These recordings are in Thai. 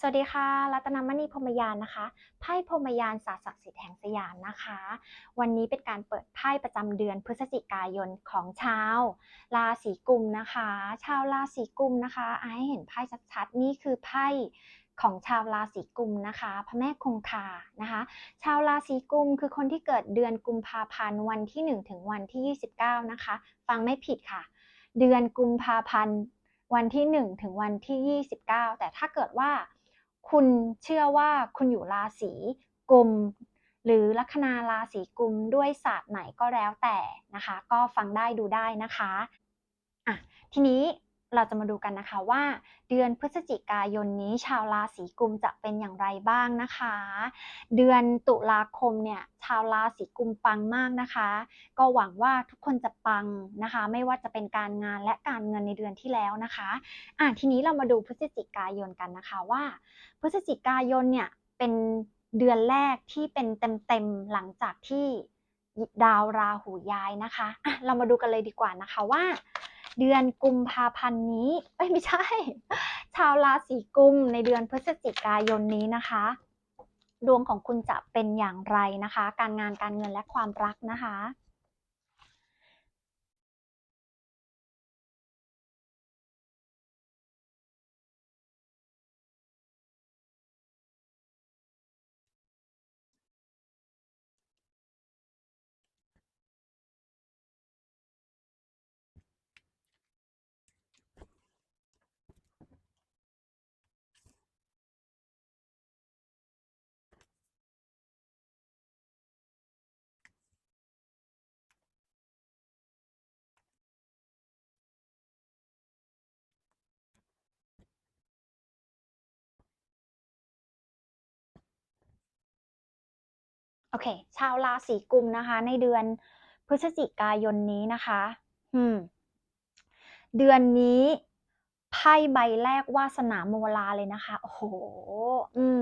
สวัสดีค่ะ รัตนมณีพรมยานนะคะ ไพ่พรมยานศาสตร์ศักดิ์สิทธิ์แห่งสยามนะคะ วันนี้เป็นการเปิดไพ่ประจำเดือนพฤศจิกายนของชาว ราศีกุมนะคะ ชาวราศีกุมนะคะอะให้เห็นไพ่ชัดๆ นี่คือไพ่ของชาวราศีกุมนะคะพระแม่คงคานะคะ ชาวราศีกุมคือคนที่เกิดเดือนกุมภาพันธ์วันที่ 1 ถึงวันที่ 29 นะคะ ฟังไม่ผิดค่ะ เดือนกุมภาพันธ์วันที่ 1 ถึงวันที่ 29 แต่ถ้าเกิดว่า คุณเชื่อว่าคุณอยู่ราศีกุม หรือลัคนาราศีกุมด้วยศาสตร์ไหนก็แล้วแต่นะคะ ก็ฟังได้ดูได้นะคะอะทีนี้ เราจะมาดูกันนะคะว่า เดือนพฤศจิกายนนี้ชาวราศีกุมจะเป็นอย่างไรบ้างนะคะ เดือนตุลาคมเนี่ยชาวราศีกุมปังมากนะคะ ก็หวังว่าทุกคนจะปังนะคะ ไม่ว่าจะเป็นการงานและการเงินในเดือนที่แล้วนะคะอะทีนี้เรามาดูพฤศจิกายนกันนะคะว่า พฤศจิกายนเนี่ยเป็นเดือนแรกที่เป็นเต็มๆหลังจากที่ดาวราหูย้ายนะคะอะเรามาดูกันเลยดีกว่านะคะว่า เดือนกุมภาพันธ์นี้ไม่ใช่ ชาวราศีกุมในเดือนพฤศจิกายนนี้นะคะ ดวงของคุณจะเป็นอย่างไรนะคะ การงานการเงินและความรักนะคะ โอเค ชาวราศีกุมนะคะ ในเดือนพฤศจิกายนนี้นะคะ อืม เดือนนี้ไพ่ใบแรกวาสนาโมลาเลยนะคะ โอ้โห อืม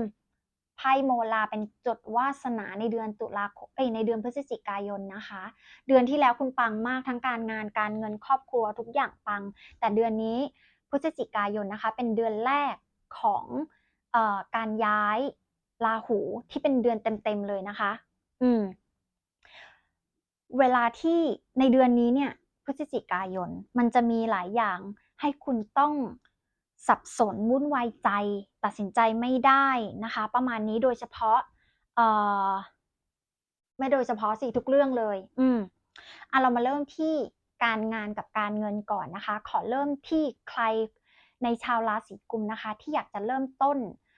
ไพ่โมลาเป็นจดวาสนาในเดือนตุลาคมเอ้ยในเดือนพฤศจิกายนนะคะ เดือนที่แล้วคุณปังมากทั้งการงานการเงินครอบครัวทุกอย่างปัง แต่เดือนนี้พฤศจิกายนนะคะ เป็นเดือนแรกของออการย้าย ราหูที่เป็นเดือนเต็มๆเลยนะคะ อืม เวลาที่ในเดือนนี้เนี่ย พฤศจิกายน มันจะมีหลายอย่างให้คุณต้องสับสนวุ่นวายใจ ตัดสินใจไม่ได้นะคะ ประมาณนี้โดยเฉพาะ เอ่อ ไม่โดยเฉพาะสิทุกเรื่องเลย อืมอะเรามาเริ่มที่การงานกับการเงินก่อนนะคะ ขอเริ่มที่ใครในชาวราศีกุมนะคะ ที่อยากจะเริ่มต้นเอ่อ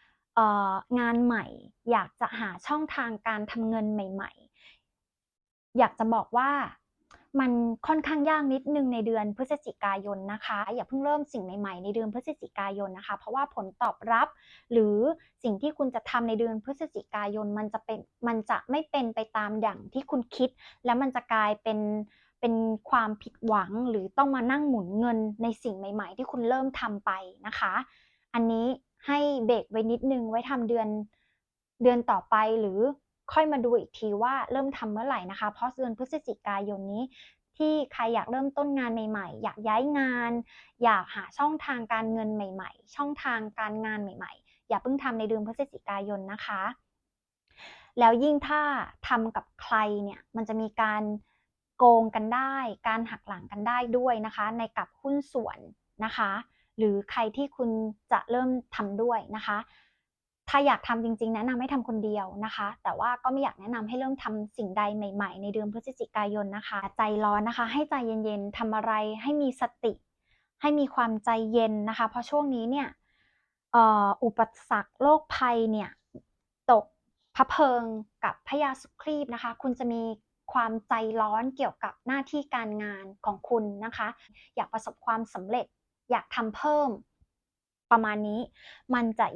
งานใหม่ อยากจะหาช่องทางการทำเงินใหม่ ๆ อยากจะบอกว่ามันค่อนข้างยากนิดนึงในเดือนพฤศจิกายนนะคะ อย่าเพิ่งเริ่มสิ่งใหม่ๆในเดือนพฤศจิกายนนะคะ เพราะว่าผลตอบรับ หรือสิ่งที่คุณจะทำในเดือนพฤศจิกายนมันจะเป็นมันจะไม่เป็นไปตามอย่างที่คุณคิด แล้วมันจะกลายเป็นเป็นความผิดหวังหรือต้องมานั่งหมุนเงินในสิ่งใหม่ ๆ ที่คุณเริ่มทำไปนะคะ อันนี้ ให้เบรกไว้นิดนึงไว้ทำเดือนเดือนต่อไปหรือค่อยมาดูอีกทีว่าเริ่มทำเมื่อไหร่นะคะ เพราะเดือนพฤศจิกายนนี้ ที่ใครอยากเริ่มต้นงานใหม่ๆ อยากย้ายงาน อยากหาช่องทางการเงินใหม่ ๆ ช่องทางการงานใหม่ ๆ อย่าเพิ่งทำในเดือนพฤศจิกายนนะคะ แล้วยิ่งถ้าทำกับใครเนี่ยมันจะมีการโกงกันได้ การหักหลังกันได้ด้วยนะคะ ในกับหุ้นส่วนนะคะ หรือใครที่คุณจะเริ่มทำด้วยนะคะ ถ้าอยากทำจริง ๆ แนะนำให้ทำคนเดียวนะคะ แต่ว่าก็ไม่อยากแนะนำให้เริ่มทำสิ่งใดใหม่ ๆ ในเดือนพฤศจิกายนนะคะ ใจร้อนนะคะ ให้ใจเย็นๆทำอะไรให้มีสติ ให้มีความใจเย็นนะคะ เพราะช่วงนี้เนี่ยอุปสรรคโรคภัยเนี่ยตกพระเพิงกับพญาสุครีบนะคะ คุณจะมีความใจร้อนเกี่ยวกับหน้าที่การงานของคุณนะคะ อยากประสบความสำเร็จ อยากทำเพิ่ม ประมาณนี้ มันจะ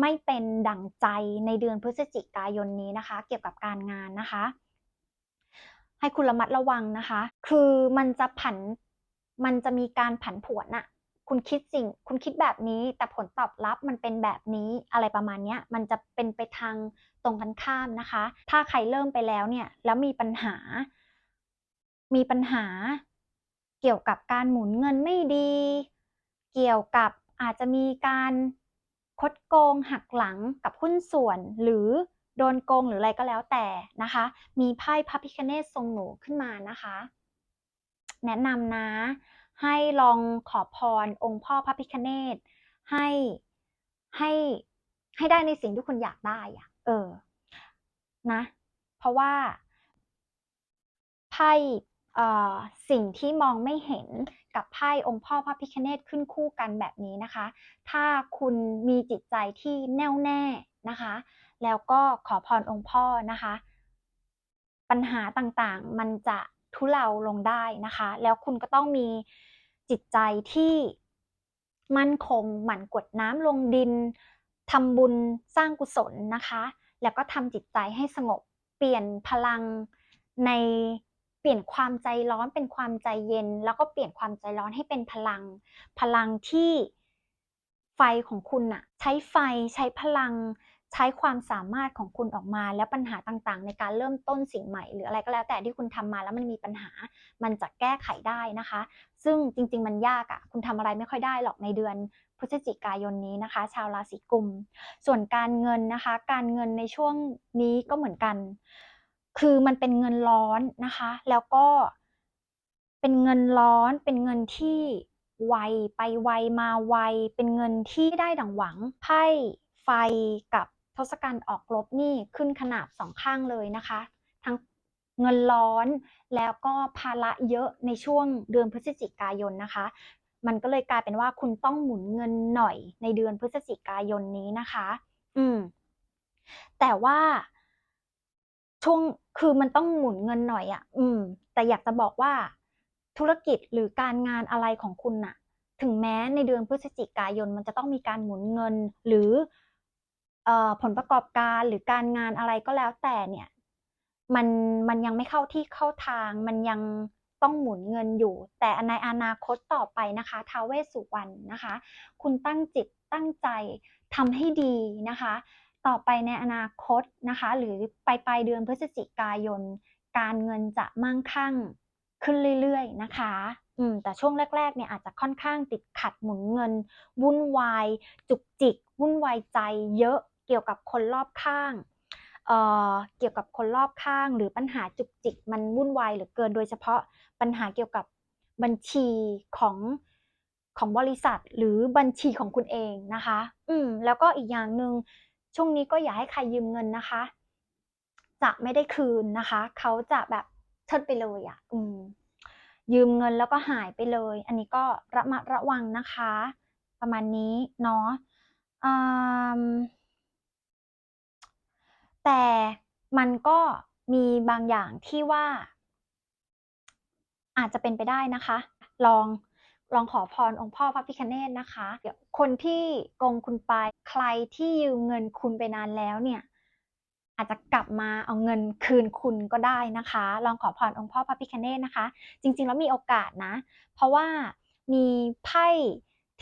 ไม่เป็นดั่งใจในเดือนพฤศจิกายนนี้นะคะ เกี่ยวกับการงานนะคะ ให้คุณระมัดระวังนะคะ คือมันจะผันมันจะมีการผันผวนอะคุณคิดสิ่ง คุณคิดแบบนี้ แต่ผลตอบรับมันเป็นแบบนี้อะไรประมาณเนี้ยมันจะเป็นไปทางตรงกันข้ามนะคะ ถ้าใครเริ่มไปแล้วเนี่ย แล้วมีปัญหา มีปัญหา เกี่ยวกับการหมุนเงินไม่ดี เกี่ยวกับอาจจะมีการคดโกงหักหลังกับหุ้นส่วน หรือโดนโกงหรืออะไรก็แล้วแต่นะคะ มีไพ่พระพิคเนศทรงหนูขึ้นมานะคะ แนะนำนะ ให้ลองขอพรองค์พ่อพระพิคเนศให้ให้ให้ได้ในสิ่งที่คุณอยากได้อะเออนะ เพราะว่าไพ่ สิ่งที่มองไม่เห็นกับไพ่องค์พ่อพระพิคเนตขึ้นคู่กันแบบนี้นะคะ ถ้าคุณมีจิตใจที่แน่วแน่นะคะ แล้วก็ขอพรองค์พ่อนะคะ ปัญหาต่างๆมันจะทุเลาลงได้นะคะ แล้วคุณก็ต้องมีจิตใจที่มั่นคงหมั่นกดน้ำลงดินทำบุญสร้างกุศลนะคะ แล้วก็ทำจิตใจให้สงบเปลี่ยนพลังใน เปลี่ยนความใจร้อนเป็นความใจเย็น แล้วก็เปลี่ยนความใจร้อนให้เป็นพลัง พลังที่ไฟของคุณอะใช้ไฟใช้พลัง ใช้ความสามารถของคุณออกมา แล้วปัญหาต่างๆ ในการเริ่มต้นสิ่งใหม่ หรืออะไรก็แล้วแต่ที่คุณทำมาแล้วมันมีปัญหา มันจะแก้ไขได้นะคะ ซึ่งจริง ๆ มันยากอะคุณทำอะไรไม่ค่อยได้หรอกในเดือนพฤศจิกายนนี้นะคะ ชาวราศีกุม ส่วนการเงินนะคะ การเงินในช่วงนี้ก็เหมือนกัน คือมันเป็นเงินร้อนนะคะ แล้วก็เป็นเงินร้อนเป็นเงินที่ไวไปไวมาไว เป็นเงินที่ได้ดังหวังไพ่ไฟกับทศกัณฐ์ออกรบนี่ขึ้นขนาบสองข้างเลยนะคะ ทั้งเงินร้อนแล้วก็ภาระเยอะในช่วงเดือนพฤศจิกายนนะคะ มันก็เลยกลายเป็นว่าคุณต้องหมุนเงินหน่อยในเดือนพฤศจิกายนนี้นะคะ อืม แต่ว่า ช่วงคือมันต้องหมุนเงินหน่อยอะ่ะ อืม แต่อยากจะบอกว่าธุรกิจหรือการงานอะไรของคุณน่ะ ถึงแม้ในเดือนพฤศจิกายน มันจะต้องมีการหมุนเงิน หรือเอผลประกอบการหรือการงานอะไรก็แล้วแต่เนี่ย มันมันยังไม่เข้าที่เข้าทาง มันยังต้องหมุนเงินอยู่ แต่ในอนาคตต่อไปนะคะท้าเวสุวรรณนะคะ คุณตั้งจิตตั้งใจทำให้ดีนะคะ ต่อไปในอนาคตนะคะ หรือปลายปลายเดือนพฤศจิกายน การเงินจะมั่งคั่งขึ้นเรื่อยๆนะคะอืมแต่ช่วงแรกๆเนี่ยอาจจะค่อนข้างติดขัดหมุนเงิน วุ่นวาย จุกจิก วุ่นวายใจเยอะเกี่ยวกับคนรอบข้างเอ่อเกี่ยวกับคนรอบข้าง หรือปัญหาจุกจิกมันวุ่นวายเหลือเกิน โดยเฉพาะปัญหาเกี่ยวกับบัญชีของของบริษัทหรือบัญชีของคุณเองนะคะ อืมแล้วก็อีกอย่างหนึ่ง ช่วงนี้ก็อย่าให้ใครยืมเงินนะคะ จะไม่ได้คืนนะคะ เขาจะแบบเชิดไปเลยอะ่ะ อืม ยืมเงินแล้วก็หายไปเลย อันนี้ก็ระมัดระวังนะคะ ประมาณนี้เนาะแต่มันก็มีบางอย่างที่ว่า อาจจะเป็นไปได้นะคะ ลองลองขอพรองค์พ่อพระพิฆเนศนะคะ เดี๋ยวคนที่โกงคุณไป ใครที่ยืมเงินคุณไปนานแล้วเนี่ยอาจจะกลับมาเอาเงินคืนคุณก็ได้นะคะ ลองขอพรองค์พ่อพระพิฆเนศนะคะ จริงๆแล้วมีโอกาสนะ เพราะว่ามีไพ่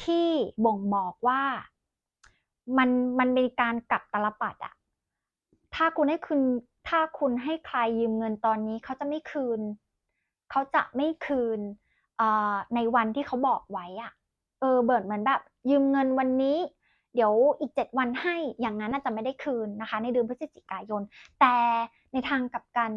ที่บ่งบอกว่ามันมันมีการกลับตลปัดอะถ้าคุณให้คืนถ้าคุณให้ใครยืมเงินตอนนี้เขาจะไม่คืน เขาจะไม่คืนในวันที่เขาบอกไว้อะเออเบิร์ดเหมือนแบบยืมเงินวันนี้ เดี๋ยวอีกเจ็ดวันให้อย่างนั้นอาจจะไม่ได้คืนนะคะ ในเดือนพฤศจิกายน แต่ในทางกลับกัน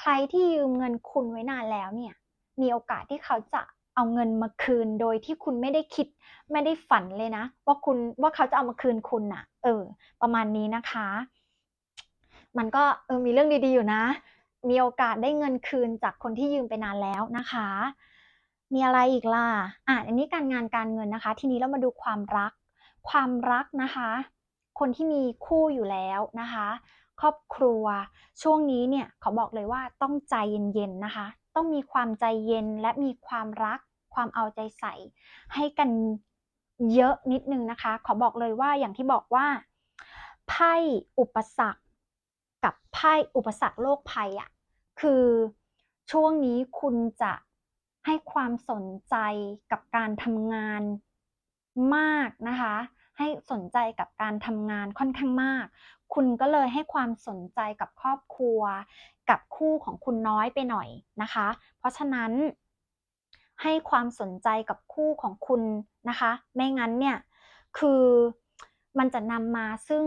ใครที่ยืมเงินคุณไว้นานแล้วเนี่ยมีโอกาสที่เขาจะเอาเงินมาคืนโดยที่คุณไม่ได้คิดไม่ได้ฝันเลยนะ ว่าคุณว่าเขาจะเอามาคืนคุณอะเออ ประมาณนี้นะคะ มันก็เออมีเรื่องดีๆอยู่นะ มีโอกาสได้เงินคืนจากคนที่ยืมไปนานแล้วนะคะ มีอะไรอีกล่ะอะอันนี้การงานการเงินนะคะ ทีนี้เรามาดูความรัก ความรักนะคะ คนที่มีคู่อยู่แล้วนะคะ ครอบครัวช่วงนี้เนี่ยเขาบอกเลยว่าต้องใจเย็นๆนะคะ ต้องมีความใจเย็นและมีความรักความเอาใจใส่ ให้กันเยอะนิดนึงนะคะ ขอบอกเลยว่าอย่างที่บอกว่าไพ่อุปสรรคกับไพ่อุปสรรคโลกภัยอะ่ะคือช่วงนี้คุณจะให้ความสนใจกับการทำงาน มากนะคะ ให้สนใจกับการทำงานค่อนข้างมาก คุณก็เลยให้ความสนใจกับครอบครัว กับคู่ของคุณน้อยไปหน่อยนะคะ เพราะฉะนั้น ให้ความสนใจกับคู่ของคุณนะคะ ไม่งั้นเนี่ยคือมันจะนำมาซึ่ง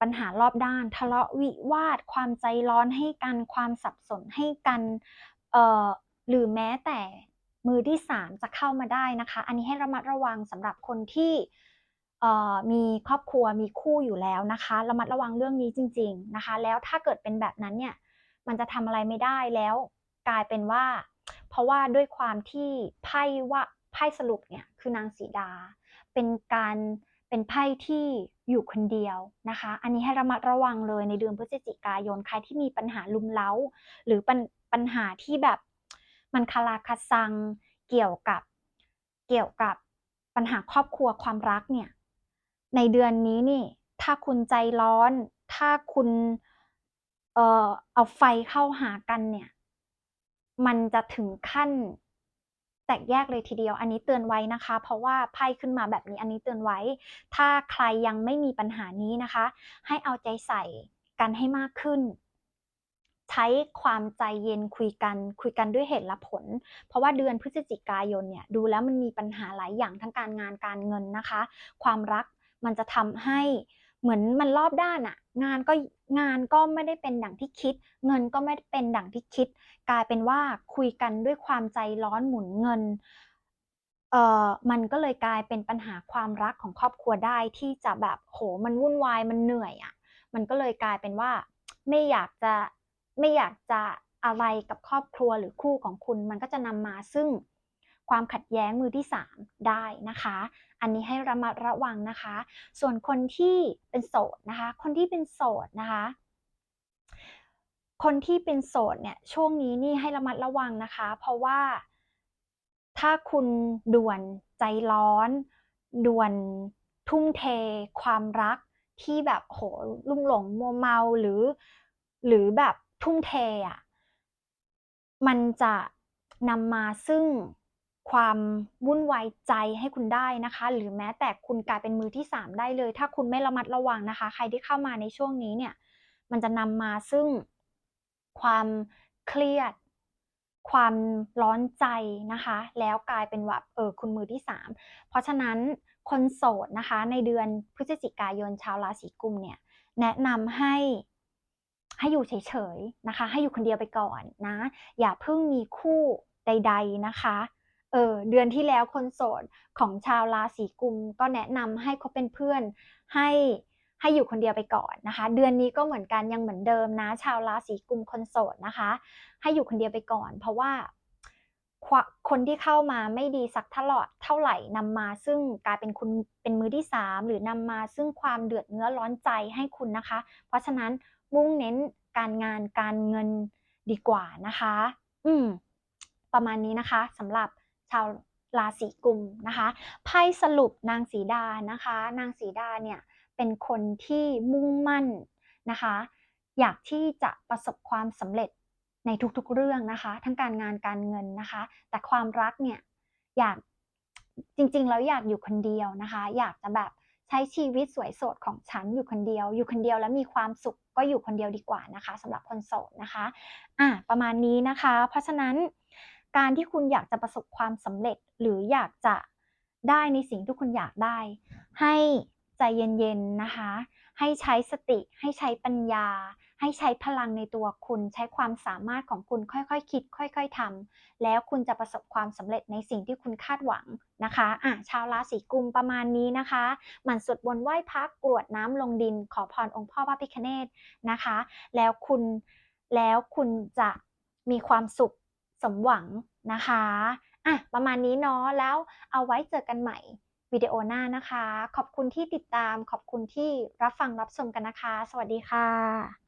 ปัญหารอบด้าน ทะเลาะวิวาท ความใจร้อนให้กัน ความสับสนให้กันเอ่อหรือแม้แต่ มือที่ 3 จะเข้ามาได้นะคะ อันนี้ให้ระมัดระวังสำหรับคนที่มีครอบครัวมีคู่อยู่แล้วนะคะ ระมัดระวังเรื่องนี้จริง ๆนะคะ แล้วถ้าเกิดเป็นแบบนั้นเนี่ยมันจะทำอะไรไม่ได้แล้วกลายเป็นว่า เพราะว่าด้วยความที่ไพ่ว่าไพ่สรุปเนี่ยคือนางสีดา เป็นการเป็นไพ่ที่อยู่คนเดียวนะคะ อันนี้ให้ระมัดระวังเลยในเดือนพฤศจิกายนใครที่มีปัญหารุมเร้า หรือปัญปัญหาที่แบบ มันคาราคาซัง เกี่ยวกับเกี่ยวกับปัญหาครอบครัวความรักเนี่ย ในเดือนนี้นี่ถ้าคุณใจร้อน ถ้าคุณเอ่อเอาไฟเข้าหากันเนี่ย มันจะถึงขั้นแตกแยกเลยทีเดียว อันนี้เตือนไว้นะคะ เพราะว่าไพ่ขึ้นมาแบบนี้อันนี้เตือนไว้ ถ้าใครยังไม่มีปัญหานี้นะคะ ให้เอาใจใส่กันให้มากขึ้น ใช้ความใจเย็นคุยกันคุยกันด้วยเหตุและผล เพราะว่าเดือนพฤศจิกายนเนี่ยดูแล้วมันมีปัญหาหลายอย่างทั้งการงานการเงินนะคะ ความรักมันจะทำให้เหมือนมันรอบด้านอะงานก็งานก็ไม่ได้เป็นดั่งที่คิด เงินก็ไม่ไเป็นดั่งที่คิด กลายเป็นว่าคุยกันด้วยความใจร้อนหมุนเงินเอ่อมันก็เลยกลายเป็นปัญหาความรักของครอบครัวได้ที่จะแบบโอ้โฮมันวุ่นวายมันเหนื่อยอะมันก็เลยกลายเป็นว่าไม่อยากจะ ไม่อยากจะอะไรกับครอบครัวหรือคู่ของคุณ มันก็จะนำมาซึ่งความขัดแย้งมือที่ 3 ได้นะคะ อันนี้ให้ระมัดระวังนะคะ ส่วนคนที่เป็นโสดนะคะ คนที่เป็นโสดนะคะ คนที่เป็นโสดเนี่ยช่วงนี้นี่ให้ระมัดระวังนะคะ เพราะว่าถ้าคุณด่วนใจร้อน ด่วนทุ่มเท ความรักที่แบบโอ้โฮลุ่มหลงมัวเมาหรือ หรือแบบ ทุ่มเทอะมันจะนำมาซึ่งความวุ่นวายใจให้คุณได้นะคะ หรือแม้แต่คุณกลายเป็นมือที่ 3 ได้เลย ถ้าคุณไม่ระมัดระวังนะคะ ใครที่เข้ามาในช่วงนี้เนี่ย มันจะนำมาซึ่งความเครียด ความร้อนใจนะคะ แล้วกลายเป็นแบบเออคุณมือที่ 3 เพราะฉะนั้นคนโสดนะคะ ในเดือนพฤศจิกายนชาวราศีกุมเนี่ย แนะนำให้ ให้อยู่เฉยๆนะคะ ให้อยู่คนเดียวไปก่อนนะ อย่าเพิ่งมีคู่ใด ๆนะคะเออเดือนที่แล้วคนโสดของชาวราศีกุมก็แนะนำให้คบเป็นเพื่อนให้ให้อยู่คนเดียวไปก่อนนะคะ เดือนนี้ก็เหมือนกันยังเหมือนเดิมนะ ชาวราศีกุมคนโสดนะคะ ให้อยู่คนเดียวไปก่อน เพราะว่าคนที่เข้ามาไม่ดีสักเท่าลอเท่าไหร่นำมาซึ่งกลายเป็นคุณเป็นมือที่ 3 หรือนำมาซึ่งความเดือดเนื้อร้อนใจให้คุณนะคะ เพราะฉะนั้น มุ่งเน้นการงานการเงินดีกว่านะคะ อืม ประมาณนี้นะคะสำหรับชาวราศีกุมนะคะไพ่สรุปนางสีดานะคะ นางสีดาเนี่ยเป็นคนที่มุ่งมั่นนะคะ อยากที่จะประสบความสำเร็จในทุกๆเรื่องนะคะ ทั้งการงานการเงินนะคะ แต่ความรักเนี่ยอยากจริงๆแล้วอยากอยู่คนเดียวนะคะ อยากจะแบบ ช้ชีวิตสวยโสดของฉันอยู่คนเดียว อยู่คนเดียวแล้วมีความสุขก็อยู่คนเดียวดีกว่านะคะสำหรับคนโสดนะคะอะประมาณนี้นะคะ เพราะฉะนั้นการที่คุณอยากจะประสบความสำเร็จหรืออยากจะได้ในสิ่งที่คุณอยากได้ ให้ใจเย็นๆนะคะ ให้ใช้สติให้ใช้ปัญญา ให้ใช้พลังในตัวคุณใช้ความสามารถของคุณค่อยๆคิด ค่อย ๆทำแล้วคุณจะประสบความสำเร็จในสิ่งที่คุณคาดหวังนะคะอาชาวราศีกุมประมาณนี้นะคะหมั่นสวดมนไหว้พระกรวดน้ำลงดิน ขอพรองค์พ่อพระพิฆเนศนะคะ แล้วคุณแล้วคุณจะมีความสุขสมหวังนะคะอาประมาณนี้เนาะแล้วเอาไว้เจอกันใหม่วิดีโอหน้านะคะ ขอบคุณที่ติดตาม ขอบคุณที่รับฟังรับชมกันนะคะ สวัสดีค่ะ